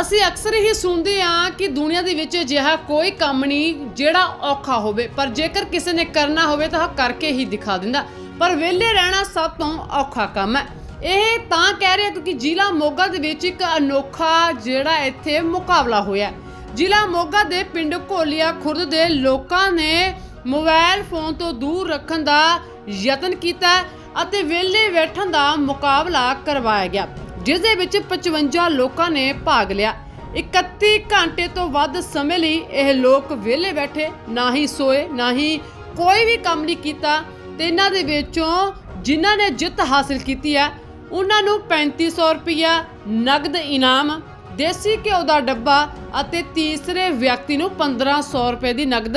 ਅਸੀਂ ਅਕਸਰ ਹੀ ਸੁਣਦੇ ਹਾਂ ਕਿ ਦੁਨੀਆ ਦੇ ਵਿੱਚ ਅਜਿਹਾ ਕੋਈ ਕੰਮ ਨਹੀਂ ਜਿਹੜਾ ਔਖਾ ਹੋਵੇ, ਪਰ ਜੇਕਰ ਕਿਸੇ ਨੇ ਕਰਨਾ ਹੋਵੇ ਤਾਂ ਉਹ ਕਰਕੇ ਹੀ ਦਿਖਾ ਦਿੰਦਾ। ਪਰ ਵਿਹਲੇ ਰਹਿਣਾ ਸਭ ਤੋਂ ਔਖਾ ਕੰਮ ਹੈ। ਇਹ ਤਾਂ ਕਹਿ ਰਿਹਾ ਕਿਉਂਕਿ ਜ਼ਿਲ੍ਹਾ ਮੋਗਾ ਦੇ ਵਿੱਚ ਇੱਕ ਅਨੋਖਾ ਜਿਹੜਾ ਇੱਥੇ ਮੁਕਾਬਲਾ ਹੋਇਆ ਜ਼ਿਲ੍ਹਾ ਮੋਗਾ ਦੇ ਪਿੰਡ ਕੋਲੀਆ ਖੁਰਦ ਦੇ ਲੋਕਾਂ ਨੇ ਮੋਬਾਈਲ ਫੋਨ ਤੋਂ ਦੂਰ ਰੱਖਣ ਦਾ ਯਤਨ ਕੀਤਾ ਅਤੇ ਵਿਹਲੇ ਬੈਠਣ ਦਾ ਮੁਕਾਬਲਾ ਕਰਵਾਇਆ ਗਿਆ। ਜਿਸ ਦੇ ਵਿੱਚ 55 ਲੋਕਾਂ ਨੇ ਭਾਗ ਲਿਆ। 31 ਘੰਟੇ ਤੋਂ ਵੱਧ ਸਮੇਂ ਲਈ ਇਹ ਲੋਕ ਵਿਹਲੇ ਬੈਠੇ, ਨਾ ਹੀ ਸੋਏ, ਨਾ ਹੀ ਕੋਈ ਵੀ ਕੰਮ ਨਹੀਂ ਕੀਤਾ ਤੇ ਇਹਨਾਂ ਦੇ ਵਿੱਚੋਂ ਜਿਨ੍ਹਾਂ ਨੇ ਜਿੱਤ ਹਾਸਲ ਕੀਤੀ ਹੈ, ਉਹਨਾਂ ਨੂੰ 3500 ਰੁਪਇਆ ਨਗਦ ਇਨਾਮ, ਦੇਸੀ ਘਿਓ ਦਾ ਡੱਬਾ ਅਤੇ ਤੀਸਰੇ ਵਿਅਕਤੀ ਨੂੰ 1500 ਰੁਪਏ ਦੀ ਨਗਦ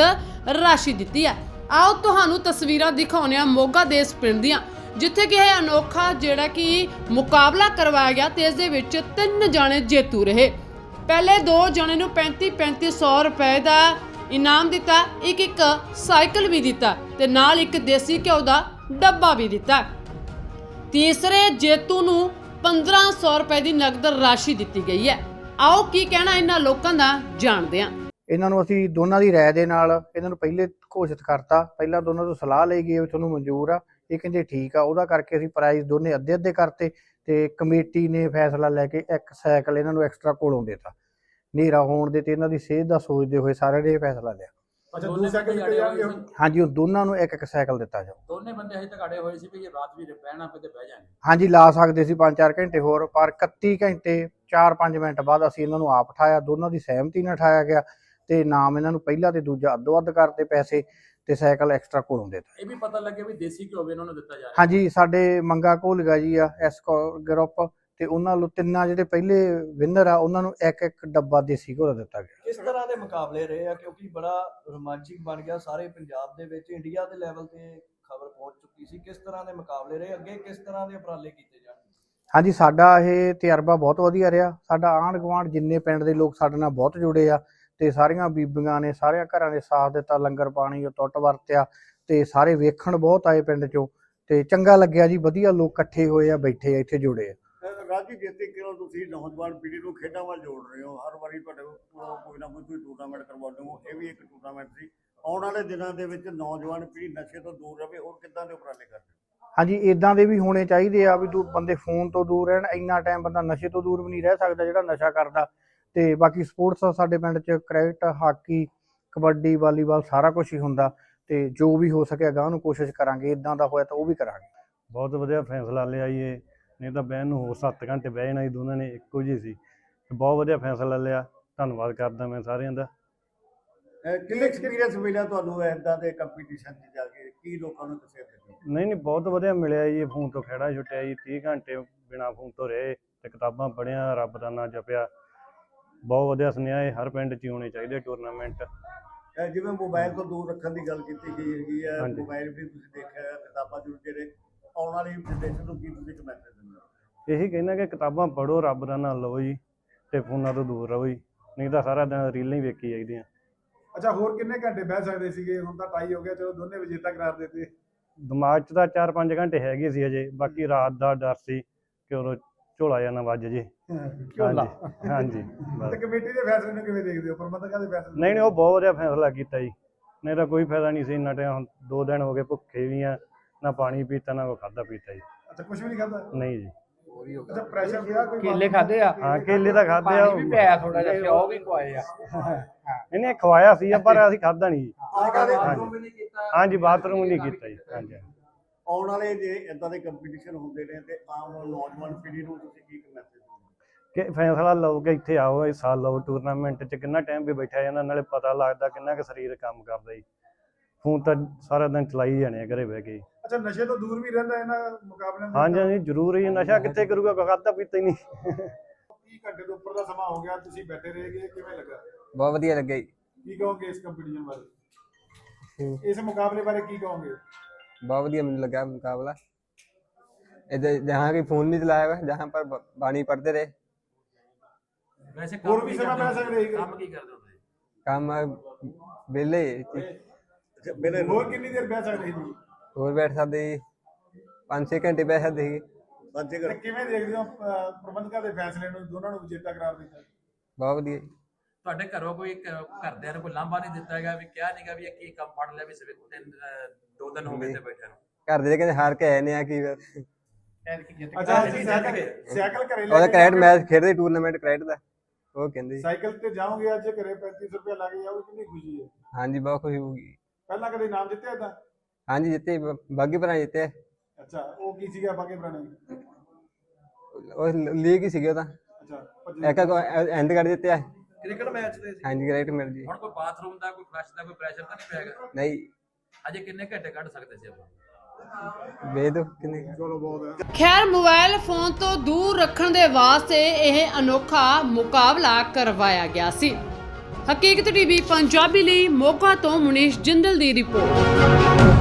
ਰਾਸ਼ੀ ਦਿੱਤੀ ਹੈ। ਆਓ ਤੁਹਾਨੂੰ ਤਸਵੀਰਾਂ ਦਿਖਾਉਂਦੇ ਹਾਂ ਮੋਗਾ ਦੇ ਇਸ ਪਿੰਡ ਦੀਆਂ। ਜਿੱਥੇ ਕਿ ਇਹ ਅਨੋਖਾ ਜਿਹੜਾ ਕਿ ਮੁਕਾਬਲਾ ਕਰਵਾਇਆ ਗਿਆ ਤੇ ਇਸ ਦੇ ਵਿੱਚ ਤਿੰਨ ਜਾਣੇ ਜੇਤੂ ਰਹੇ। ਪਹਿਲੇ ਦੋ ਜਣੇ ਨੂੰ 35 3500 ਰੁਪਏ ਦਾ ਇਨਾਮ ਦਿੱਤਾ, ਇੱਕ ਇੱਕ ਸਾਈਕਲ ਵੀ ਦਿੱਤਾ ਤੇ ਨਾਲ ਇੱਕ ਦੇਸੀ ਘਿਓ ਦਾ ਡੱਬਾ ਵੀ ਦਿੱਤਾ। ਤੀਸਰੇ ਜੇਤੂ ਨੂੰ 1500 ਰੁਪਏ ਦੀ ਨਗਦ ਰਾਸ਼ੀ ਦਿੱਤੀ ਗਈ ਹੈ। ਆਓ ਕੀ ਕਹਿਣਾ ਇਹਨਾਂ ਲੋਕਾਂ ਦਾ ਜਾਣਦੇ ਹਾਂ। ਇਹਨਾਂ ਨੂੰ ਅਸੀਂ ਦੋਨਾਂ ਦੀ ਰਾਏ ਦੇ ਨਾਲ ਇਹਨਾਂ ਨੂੰ ਪਹਿਲੇ ਘੋਸ਼ਿਤ ਕਰਤਾ, ਪਹਿਲਾਂ ਦੋਨਾਂ ਤੋਂ ਸਲਾਹ ਲਈ ਗਈ ਵੀ ਤੁਹਾਨੂੰ ਮਨਜ਼ੂਰ ਆ। ਇਹ ਕਹਿੰਦੇ ਠੀਕ ਆ ਉਹਦਾ ਕਰਕੇ ਅਸੀਂ ਪ੍ਰਾਈਜ਼ ਦੋਨੇ ਅੱਧੇ ਅੱਧੇ ਕਰਤੇ ਤੇ ਕਮੇਟੀ ਨੇ ਫੈਸਲਾ ਲੈ ਕੇ ਇੱਕ ਸਾਈਕਲ ਇਹਨਾਂ ਨੂੰ ਐਕਸਟਰਾ ਕੋਲੋਂ ਦੇਤਾ। ਹਨੇਰਾ ਹੋਣ ਦੇ ਤੇ ਇਹਨਾਂ ਦੀ ਸਿਹਤ ਦਾ ਸੋਚਦੇ ਹੋਏ ਸਾਰਿਆਂ ਨੇ ਇਹ ਫੈਸਲਾ ਲਿਆ। ਅੱਛਾ ਜਾਣਗੇ ਹਾਂਜੀ ਉਹ ਦੋਨਾਂ ਨੂੰ ਇੱਕ ਇੱਕ ਸਾਈਕਲ ਦਿੱਤਾ ਜਾਓ ਦੋਨੇ ਬੰਦੇ ਹਜੇ ਤੱਕ ਅੜੇ ਹੋਏ ਸੀ ਵੀ ਜੇ ਰਾਤ ਵੀ ਰਹਿਣਾ ਪਏ ਤੇ ਬਹਿ ਜਾਣਗੇ। ਹਾਂਜੀ ਲਾ ਸਕਦੇ ਸੀ 5-4 ਘੰਟੇ ਹੋਰ ਪਰ 31 ਘੰਟੇ 4-5 ਮਿੰਟ ਬਾਅਦ ਅਸੀਂ ਇਹਨਾਂ ਨੂੰ ਆਪ ਉਠਾਇਆ ਦੋਨਾਂ ਦੀ ਸਹਿਮਤੀ ਨਾਲ ਉਠਾਇਆ ਗਿਆ। ਤੇ ਨਾਮ ਇਹਨਾਂ ਨੂੰ ਪਹਿਲਾ ਤੇ ਦੂਜਾ ਅੱਧੋ ਅੱਧ ਕਰਤੇ ਪੈਸੇ ਤੇ ਸਾਈਕਲ ਐਕਸਟਰਾ ਕੋਲੋਂ ਦੇਤਾ। ਇਹ ਵੀ ਪਤਾ ਲੱਗੇ ਵੀ ਦੇਸੀ ਘਿਓ ਵੀ ਇਹਨਾਂ ਨੂੰ ਦਿੱਤਾ ਜਾ ਰਿਹਾ। ਹਾਂਜੀ ਸਾਡੇ ਮੰਗਾ ਘੋਲਗਾ ਜੀ ਆ ਐਸ ਗਰੁੱਪ ਤੇ ਉਹਨਾਂ ਨੂੰ ਤਿੰਨਾਂ ਜਿਹੜੇ ਪਹਿਲੇ ਵਿਨਰ ਆ ਉਹਨਾਂ ਨੂੰ ਇੱਕ ਇੱਕ ਡੱਬਾ ਦੇਸੀ ਘੋਲ ਦਿੱਤਾ ਗਿਆ। ਕਿਸ ਤਰ੍ਹਾਂ ਦੇ ਮੁਕਾਬਲੇ ਰਹੇ ਆ? ਕਿਉਂਕਿ ਬੜਾ ਰੋਮਾਂਚਿਕ ਬਣ ਗਿਆ ਸਾਰੇ ਪੰਜਾਬ ਦੇ ਵਿੱਚ ਇੰਡੀਆ ਦੇ ਲੈਵਲ ਤੇ ਖਬਰ ਪਹੁੰਚ ਚੁੱਕੀ ਸੀ। ਕਿਸ ਤਰ੍ਹਾਂ ਦੇ ਮੁਕਾਬਲੇ ਰਹੇ? ਅੱਗੇ ਕਿਸ ਤਰ੍ਹਾਂ ਦੇ ਉਪਰਾਲੇ ਕੀਤੇ ਜਾਣਗੇ ਹਾਂਜੀ ਸਾਡਾ ਇਹ ਤਜਰਬਾ ਬਹੁਤ ਵਧੀਆ ਰਿਹਾ। ਸਾਡਾ ਆਂਢ ਗੁਆਂਢ ਜਿੰਨੇ ਪਿੰਡ ਦੇ ਲੋਕ ਸਾਡੇ ਨਾਲ ਬਹੁਤ ਜੁੜੇ ਆ ਤੇ ਸਾਰੀਆਂ ਬੀਬੀਆਂ ਨੇ ਸਾਰਿਆਂ ਘਰਾਂ ਦੇ ਸਾਥ ਦਿੱਤਾ ਲੰਗਰ ਪਾਣੀ ਉਹ ਟੁੱਟ ਵਰਤਿਆ ਤੇ ਸਾਰੇ ਵੇਖਣ ਬਹੁਤ ਆਏ ਪਿੰਡ ਚੋਂ ਤੇ ਚੰਗਾ ਲੱਗਿਆ ਜੀ ਵਧੀਆ ਲੋਕ ਇਕੱਠੇ ਹੋਏ ਆ ਬੈਠੇ ਆ ਇੱਥੇ ਜੁੜੇ ਆ। ਰਾਜੀ ਜਿੱਤੇ ਕਿਉਂ ਤੁਸੀਂ ਨੌਜਵਾਨ ਪੀੜ੍ਹੀ ਨੂੰ ਖੇਡਾਂ ਵੱਲ ਜੋੜ ਰਹੇ ਹੋ। ਹਰ ਵਾਰੀ ਤੁਹਾਡੇ ਕੋਈ ਨਾ ਕੋਈ ਟੂਰਨਾਮੈਂਟ ਕਰਵਾਉਂਦੇ ਹੋ ਇਹ ਵੀ ਇੱਕ ਟੂਰਨਾਮੈਂਟ ਸੀ। ਆਉਣ ਵਾਲੇ ਦਿਨਾਂ ਦੇ ਵਿੱਚ ਨੌਜਵਾਨ ਪੀੜ੍ਹੀ ਨਸ਼ੇ ਤੋਂ ਦੂਰ ਰਹੇ ਹੋਰ ਕਿੱਦਾਂ ਦੇ ਉਪਰਾਲੇ ਕਰਦੇ? ਹਾਂਜੀ ਇਦਾਂ ਦੇ ਵੀ ਹੋਣੇ ਚਾਹੀਦੇ ਆ ਵੀ ਦੂ ਬੰਦੇ ਫੋਨ ਤੋਂ ਦੂਰ ਰਹਿਣ ਇੰਨਾ ਟਾਈਮ ਬੰਦਾ ਨਸ਼ੇ ਤੋਂ ਦੂਰ ਵੀ ਨਹੀਂ ਰਹਿ ਸਕਦਾ ਜਿਹੜਾ ਨਸ਼ਾ ਕਰਦਾ। ਤੇ ਬਾਕੀ ਸਪੋਰਟਸ ਸਾਡੇ ਪਿੰਡ 'ਚ ਕ੍ਰਿਕਟ ਹਾਕੀ ਕਬੱਡੀ ਵਾਲੀਬਾਲ ਸਾਰਾ ਕੁਝ ਹੀ ਹੁੰਦਾ ਤੇ ਜੋ ਵੀ ਹੋ ਸਕਿਆ ਗਾਂ ਨੂੰ ਕੋਸ਼ਿਸ਼ ਕਰਾਂਗੇ ਇਦਾਂ ਦਾ ਹੋਇਆ ਤਾਂ ਉਹ ਵੀ ਕਰਾਂਗੇ। ਬਹੁਤ ਵਧੀਆ ਫੈਸਲਾ ਲਿਆ ਜੀ ਇਹ ਨਹੀਂ ਤਾਂ ਬਹਿਣ ਨੂੰ ਹੋਰ 7 ਘੰਟੇ ਬਹਿ ਜਾਣਾ ਸੀ ਦੋਨਾਂ ਨੇ ਇੱਕੋ ਜਿਹੀ ਸੀ। ਤੇ ਬਹੁਤ ਵਧੀਆ ਫੈਸਲਾ ਲਿਆ ਧੰਨਵਾਦ ਕਰਦਾ ਮੈਂ ਸਾਰਿਆਂ ਦਾ। ਕਿੰਨੇ ਐਕਸਪੀਰੀਅੰਸ ਮਿਲਿਆ ਤੁਹਾਨੂੰ ਇਦਾਂ ਦੇ ਕੰਪੀਟੀਸ਼ਨ 'ਚ ਜਾ ਕੇ? ਕੀ ਲੋਕਾਂ ਨੂੰ ਦੱਸਿਆ ਤੁਸੀਂ ਨਹੀਂ ਨਹੀਂ ਬਹੁਤ ਵਧੀਆ ਮਿਲਿਆ ਜੀ ਫੋਨ ਤੋਂ ਖੜਾ ਛੁੱਟਿਆ ਜੀ 30 ਘੰਟੇ ਬਿਨਾ ਫੋਨ ਤੋਂ ਰਹੇ ਤੇ ਕਿਤਾਬਾਂ ਪੜ੍ਹੀਆਂ ਰੱਬ ਦਾ ਨਾਂ ਜਪਿਆ। ਬਹੁਤ ਵਧੀਆ ਸੁਨੇਹਾ ਇਹ ਹਰ ਪਿੰਡ 'ਚ ਹੀ ਹੋਣੇ ਚਾਹੀਦੇ ਟੂਰਨਾਮੈਂਟ ਅਹ ਜਿਵੇਂ ਮੋਬਾਈਲ ਤੋਂ ਦੂਰ ਰੱਖਣ ਦੀ ਗੱਲ ਕੀਤੀ ਗਈ ਹੈਗੀ ਹੈ ਹਾਂਜੀ। ਮੋਬਾਈਲ ਵੀ ਤੁਸੀਂ ਦੇਖਿਆ ਹੈ, ਕਿਤਾਬਾਂ ਜੁੜ ਜਿਹੜੇ ਆਉਣ ਵਾਲੀ ਜਨਰੇਸ਼ਨ ਨੂੰ ਕੀ ਤੁਸੀਂ ਮੈਸੇਜ ਦਿੰਦੇ ਹੋ? ਇਹੀ ਕਹਿੰਦਾ ਕਿ ਕਿਤਾਬਾਂ ਪੜ੍ਹੋ ਰੱਬ ਦਾ ਨਾਂ ਲਓ ਜੀ ਤੇ ਫੋਨਾਂ ਤੋਂ ਦੂਰ ਰਹੋ ਜੀ ਨਹੀਂ ਤਾਂ ਸਾਰਾ ਦਿਨ ਰੀਲਾਂ ਹੀ ਵੇਖੀ ਜਾਈਦੀਆਂ। ਅੱਛਾ ਹੋਰ ਕਿੰਨੇ ਘੰਟੇ ਬਹਿ ਸਕਦੇ ਸੀਗੇ? ਹੁਣ ਤਾਂ ਟਾਈ ਹੋ ਗਿਆ ਚਲੋ ਦੋਨੇ ਵਿਜੇਤਾ ਕਰਾਰ ਦਿੱਤੇ ਦਿਮਾਗ 'ਚ ਤਾਂ 4-5 ਘੰਟੇ ਹੈਗੇ ਸੀ ਅਜੇ ਬਾਕੀ ਰਾਤ ਦਾ ਡਰ ਸੀ ਕਿ ਉਦੋਂ ਝੋਲਾ ਜਾਂ ਨਾ ਵੱਜ ਜੇ। ਝੋਲਾ। ਹਾਂਜੀ ਹਾਂਜੀ। ਬਸ। ਤੇ ਕਮੇਟੀ ਦੇ ਫੈਸਲੇ ਨੂੰ ਕਿਵੇਂ ਦੇਖਦੇ ਹੋ? ਪ੍ਰਬੰਧਕਾਂ ਦੇ ਫੈਸਲੇ? ਨਹੀਂ ਨਹੀਂ ਉਹ ਬਹੁਤ ਵਧੀਆ ਫੈਸਲਾ ਕੀਤਾ ਜੀ। ਨਹੀਂ ਤਾਂ ਕੋਈ ਫਾਇਦਾ ਨਹੀਂ ਸੀ ਇੰਨਾ ਟਾਈਮ ਹੁਣ ਦੋ ਦਿਨ ਹੋ ਗਏ ਭੁੱਖੇ ਵੀ ਆ ਨਾ ਪਾਣੀ ਪੀਤਾ ਨਾ ਕੋ ਖਾਦਾ ਪੀਤਾ ਜੀ। ਅੱਛਾ ਕੁਝ ਵੀ ਨਹੀਂ ਖਾਦਾ ਨਹੀਂ ਜੀ। ਅੱਛਾ ਪ੍ਰੈਸ਼ਰ ਪਿਆ ਕੋਈ ਕੇਲੇ ਖਾਦੇ ਆ? ਹਾਂ ਕੇਲੇ ਤਾਂ ਖਾਦੇ ਆ। ਪਾਣੀ ਵੀ ਪਿਆ ਥੋੜਾ ਜਿਹਾ ਸੀ, ਉਹ ਵੀ ਖਵਾਏ ਆ। ਇਹਨੇ ਖਵਾਇਆ ਸੀ ਪਰ ਅਸੀਂ ਖਾਦਾ ਨਹੀਂ ਜੀ। ਹਾਂਜੀ। ਨਹੀਂ ਕੀਤਾ? ਹਾਂਜੀ ਬਾਥਰੂਮ ਨਹੀਂ ਕੀਤਾ ਜੀ। ਹਾਂਜੀ। ਆਉਣ ਵਾਲੇ ਜੇ ਇਦਾਂ ਦੇ ਕੰਪੀਟੀਸ਼ਨ ਹੁੰਦੇ ਨੇ ਤੇ ਆਮ ਨੌਜਵਾਨ ਪੀੜ੍ਹੀ ਨੂੰ ਤੁਸੀਂ ਕੀ ਮੈਸੇਜ ਕਿ ਫੈਸਲਾ ਲਓ ਕਿ ਇੱਥੇ ਆਓ ਇਸ ਸਾਲ ਲਓ ਟੂਰਨਾਮੈਂਟ 'ਚ ਕਿੰਨਾ ਟਾਈਮ ਵੀ ਬੈਠਿਆ ਜਾਂਦਾ ਨਾਲੇ ਪਤਾ ਲੱਗਦਾ ਕਿੰਨਾ ਕੁ ਸਰੀਰ ਕੰਮ ਕਰਦਾ ਜੀ। ਫੋਨ ਤਾਂ ਸਾਰਾ ਦਿਨ ਚਲਾਈ ਜਾਣੇ ਆ ਘਰੇ ਬਹਿ ਕੇ। ਅੱਛਾ ਨਸ਼ੇ ਤੋਂ ਦੂਰ ਵੀ ਰਹਿੰਦਾ ਇਹਨਾਂ ਮੁਕਾਬਲਿਆਂ ਦੇ ਹਾਂਜੀ ਹਾਂਜੀ ਜ਼ਰੂਰ ਹੀ ਨਸ਼ਾ ਕਿੱਥੇ ਕਰੂਗਾ ਕੋਈ ਖਾਦਾ ਪੀਤਾ ਹੀ ਨਹੀਂ। 30 ਘੰਟੇ ਤੋਂ ਉੱਪਰ ਦਾ ਸਮਾਂ ਹੋ ਗਿਆ ਤੁਸੀਂ ਬੈਠੇ ਰਹੇਗੇ ਕਿਵੇਂ ਲੱਗਾ? ਬਹੁਤ ਵਧੀਆ ਲੱਗਿਆ ਜੀ। ਕੀ ਕਹੋਗੇ ਇਸ ਕੰਪੀਟੀਸ਼ਨ ਬਾਰੇ? ਇਸ ਮੁਕਾਬਲੇ ਬਾਰੇ ਕੀ ਕਹੋਗੇ? बहुत बढ़िया मुझे लगा मुकाबला इधर जहाँ की फोन नहीं चलाया हुआ जहाँ पर ब- बानी पढ़ते रहे ਵੈਸੇ ਹੋਰ ਕੰਮ ਵੀ ਕੀ ਸਮਾਂ ਕਰਦੇ ਬਹਿ ਸਕਦੇ ਹੋ? ਕੰਮ ਕੀ ਕਰਦੇ ਹੋ ਤੁਸੀਂ काम बेले ਅੱਛਾ ਮੇਰੇ ਹੋਰ ਕਿੰਨੀ ਦੇਰ ਬਹਿ ਸਕਦੇ ਜੀ और बैठ सकते जी पाँच छः घंटे बैठ सकते जी ਬੱਚੇ ਤੇ ਕਿਵੇਂ ਦੇਖਦੇ ਹੋ ਅਹ, ਪ੍ਰਬੰਧਕਾਂ ਦੇ ਫੈਸਲੇ ਨੂੰ ਦੋਨਾਂ ਨੂੰ ਵਿਜੇਤਾ ਕਰਾਰ ਦਿੱਤਾ ਬਹੁਤ ਵਧੀਆ ਜੀ ਤੁਹਾਡੇ ਘਰੋਂ ਕੋਈ ਘਰਦਿਆਂ ਨੇ ਕੋਈ ਲਾਂਭਾ ਨਹੀਂ ਦਿੱਤਾ ਹੈਗਾ ਵੀ ਕਿਹਾ ਨਹੀਂਗਾ ਵੀ ਇਹ ਕੀ ਕੰਮ ਫੜ ਲਿਆ ਵੀ ਸਵੇਰ ਤਿੰਨ ਦੋ ਦਿਨ ਹੋ ਗਏ ਤੇ ਬੈਠੇ ਨੂੰ। ਘਰ ਦੇ ਕਹਿੰਦੇ ਹਾਰ ਕੇ ਆਏ ਨੇ ਆ ਕੀ ਫਿਰ। ਅੱਛਾ ਸਾਈਕਲ ਸਾਈਕਲ ਘਰੇ ਲੈ ਉਹਦਾ ਕੇ ਕ੍ਰਿਕਟ ਜਾਓਗੇ? ਮੈਚ ਖੇਡਦੇ ਟੂਰਨਾਮੈਂਟ ਕ੍ਰਿਕਟ ਦਾ ਉਹ ਕਹਿੰਦੇ। ਸਾਈਕਲ ਤੇ ਜਾਓਗੇ ਅੱਜ ਘਰੇ 3500 ਰੁਪਏ ਲੱਗ ਜਾਓਗੇ ਕਿੰਨੀ ਖੁਸ਼ੀ ਹੈ। ਹਾਂਜੀ ਬਹੁਤ ਖੁਸ਼ੀ ਹੋਊਗੀ। ਪਹਿਲਾਂ ਕਦੇ ਨਾਮ ਜਿੱਤਿਆ ਤਾਂ ਹਾਂਜੀ ਜਿੱਤੇ ਬਾਗੀ ਭਰਾ ਜਿੱਤੇ। ਅੱਛਾ ਉਹ ਕੀ ਸੀਗਾ ਬਾਗੇ ਪੁਰਾਣੇ ਉਹ ਲੀਗ ਹੀ ਸੀਗੇ ਤਾਂ। ਅੱਛਾ ਇੱਕ ਐਂਡ ਕਰ ਦਿੱਤੇ ਆ। ਕ੍ਰਿਕਟ ਮੈਚ ਦੇ ਸੀ। ਹਾਂਜੀ ਕ੍ਰਿਕਟ ਮਿਲ ਜੀ। ਹੁਣ ਕੋਈ ਬਾਥਰੂਮ ਦਾ ਕੋਈ ਫਲਸ਼ ਦਾ ਕੋਈ ਪ੍ਰੈਸ਼ਰ ਤਾਂ ਨਹੀਂ ਪਿਆ ਹੈਗਾ? ਨਹੀਂ। ਅਜੇ ਕਿੰਨੇ ਘੰਟੇ ਕੱਢ ਸਕਦੇ ਸੀ ਆਪਾਂ? ਵੇਦ ਕਿੰਨੇ? ਚਲੋ ਬਹੁਤ ਹੈ। ਖੈਰ ਮੋਬਾਈਲ ਫੋਨ ਤੋਂ ਦੂਰ ਰੱਖਣ ਦੇ ਵਾਸਤੇ ਇਹ ਅਨੋਖਾ ਮੁਕਾਬਲਾ ਕਰਵਾਇਆ ਗਿਆ ਸੀ। ਹਕੀਕਤ ਟੀਵੀ ਪੰਜਾਬੀ ਲਈ ਮੋਗਾ ਤੋਂ ਮੁਨੀਸ਼ ਜਿੰਦਲ ਦੀ ਰਿਪੋਰਟ।